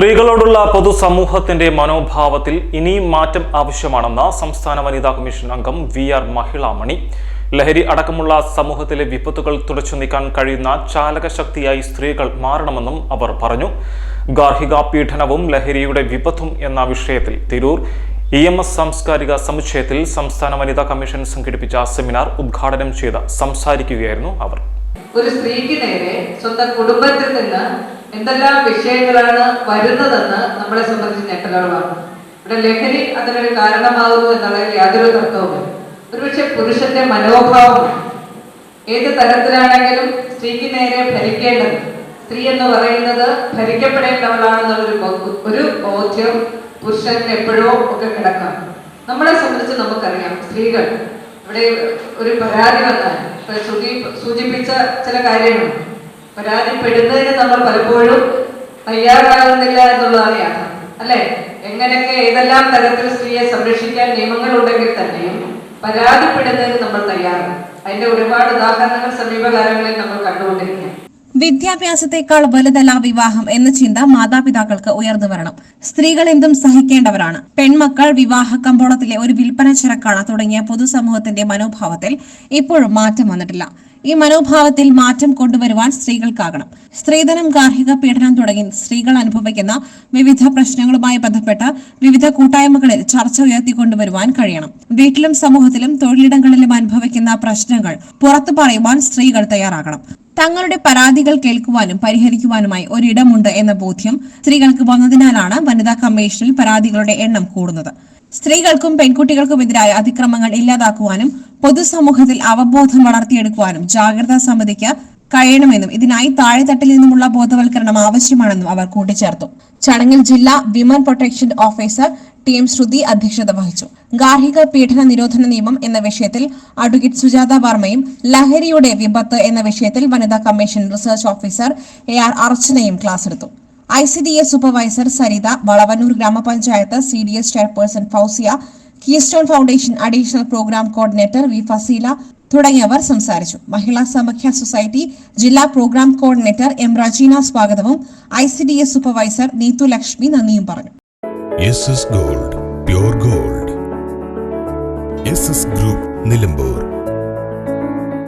സ്ത്രീകളോടുള്ള പൊതുസമൂഹത്തിന്റെ മനോഭാവത്തിൽ ഇനിയും മാറ്റം ആവശ്യമാണെന്ന് സംസ്ഥാന വനിതാ കമ്മീഷൻ അംഗം വി ആർ മഹിളാമണി. ലഹരി അടക്കമുള്ള സമൂഹത്തിലെ വിപത്തുകൾ തുടച്ചു നീക്കാൻ കഴിയുന്ന ചാലകശക്തിയായി സ്ത്രീകൾ മാറണമെന്നും അവർ പറഞ്ഞു. ഗാർഹിക പീഡനവും ലഹരിയുടെ വിപത്തും എന്ന വിഷയത്തിൽ തിരൂർ ഇ എം എസ് സാംസ്കാരിക സമുച്ചയത്തിൽ സംസ്ഥാന വനിതാ കമ്മീഷൻ സംഘടിപ്പിച്ച സെമിനാർ ഉദ്ഘാടനം ചെയ്ത് സംസാരിക്കുകയായിരുന്നു അവർ. ഒരു സ്ത്രീക്ക് നേരെ സ്വന്തം കുടുംബത്തിൽ നിന്ന് എന്തെല്ലാം വിഷയങ്ങളാണ് വരുന്നതെന്ന് നമ്മളെ സംബന്ധിച്ച് ഞെട്ടലുകളാണ് ഇവിടെ ലഹരി അതിനൊരു കാരണമാകുന്നു എന്നുള്ളതിൽ യാതൊരു തർക്കവുമില്ല. ഒരുപക്ഷെ പുരുഷന്റെ മനോഭാവം ഏത് തരത്തിലാണെങ്കിലും സ്ത്രീക്ക് നേരെ ഭരിക്കേണ്ടത് സ്ത്രീ എന്ന് പറയുന്നത് ഭരിക്കപ്പെടേണ്ടവളാണെന്നുള്ളൊരു ഒരു ബോധ്യം പുരുഷന് എപ്പോഴോ ഒക്കെ കിടക്കാം. നമ്മളെ സംബന്ധിച്ച് നമുക്കറിയാം സ്ത്രീകൾ ഇവിടെ ഒരു പരാതി വന്നാൽ സൂചിപ്പിച്ച ചില കാര്യങ്ങളുണ്ട് പരാതിപ്പെടുന്നതിന് നമ്മൾ പലപ്പോഴും തയ്യാറാകുന്നില്ല എന്നുള്ളതാണ് അല്ലെ? എങ്ങനെയൊക്കെ ഏതെല്ലാം തരത്തിൽ സ്ത്രീയെ സംരക്ഷിക്കാൻ നിയമങ്ങൾ ഉണ്ടെങ്കിൽ തന്നെയും പരാതിപ്പെടുന്നതിന് നമ്മൾ തയ്യാറാണ്. അതിന്റെ ഒരുപാട് ഉദാഹരണങ്ങൾ സമീപകാലങ്ങളിൽ നമ്മൾ കണ്ടുകൊണ്ടിരിക്കുകയാണ്. വിദ്യാഭ്യാസത്തെക്കാൾ വലുതല്ല വിവാഹം എന്ന ചിന്ത മാതാപിതാക്കൾക്ക് ഉയർന്നു വരണം. സ്ത്രീകൾ എന്തും സഹിക്കേണ്ടവരാണ്. പെൺമക്കൾ വിവാഹ കമ്പോളത്തിലെ ഒരു വിൽപ്പന ചരക്കാണ് തുടങ്ങിയ പൊതുസമൂഹത്തിന്റെ മനോഭാവത്തിൽ ഇപ്പോഴും മാറ്റം വന്നിട്ടില്ല. ഈ മനോഭാവത്തിൽ മാറ്റം കൊണ്ടുവരുവാൻ സ്ത്രീകൾക്കാകണം. സ്ത്രീധനം ഗാർഹിക പീഡനം തുടങ്ങി സ്ത്രീകൾ അനുഭവിക്കുന്ന വിവിധ പ്രശ്നങ്ങളുമായി ബന്ധപ്പെട്ട വിവിധ കൂട്ടായ്മകളിൽ ചർച്ച ഉയർത്തിക്കൊണ്ടുവരുവാൻ കഴിയണം. വീട്ടിലും സമൂഹത്തിലും തൊഴിലിടങ്ങളിലും അനുഭവിക്കുന്ന പ്രശ്നങ്ങൾ പുറത്തു പറയുവാൻ സ്ത്രീകൾ തയ്യാറാകണം. തങ്ങളുടെ പരാതികൾ കേൾക്കുവാനും പരിഹരിക്കുവാനുമായി ഒരിടമുണ്ട് എന്ന ബോധ്യം സ്ത്രീകൾക്ക് വന്നതിനാലാണ് വനിതാ കമ്മീഷനിൽ പരാതികളുടെ എണ്ണം കൂടുന്നത്. സ്ത്രീകൾക്കും പെൺകുട്ടികൾക്കും പെൺകുട്ടികൾക്കുമെതിരായ അതിക്രമങ്ങൾ ഇല്ലാതാക്കുവാനും പൊതുസമൂഹത്തിൽ അവബോധം വളർത്തിയെടുക്കുവാനും ജാഗ്രതാ സമിതിക്ക് കഴിയണമെന്നും ഇതിനായി താഴെത്തട്ടിൽ നിന്നുമുള്ള ബോധവൽക്കരണം ആവശ്യമാണെന്നും അവർ കൂട്ടിച്ചേർത്തു. ചടങ്ങിൽ ജില്ലാ women protection officer T M Shruti അധ്യക്ഷത വഹിച്ചു. ഗാർഹിക പീഡന നിരോധന നിയമം എന്ന വിഷയത്തിൽ അഡ്വക്കേറ്റ് സുജാത വർമ്മയും ലഹരിയുടെ വിപത്ത് എന്ന വിഷയത്തിൽ വനിതാ commission research officer A R അർച്ചനയും class എടുത്തു. I C D S supervisor Saritha Valavannur ഗ്രാമപഞ്ചായത്ത് C D S chairperson Fousiya Keystone Foundation additional program coordinator V Faseela തുടങ്ങിയവർ സംസാരിച്ചു. മഹിളാ സമഖ്യ സൊസൈറ്റി ജില്ലാ പ്രോഗ്രാം കോർഡിനേറ്റർ എം റജീന സ്വാഗതവും I C D S supervisor Neethu Lakshmi നന്ദിയും പറഞ്ഞു. Gold gold. Group Nilambur.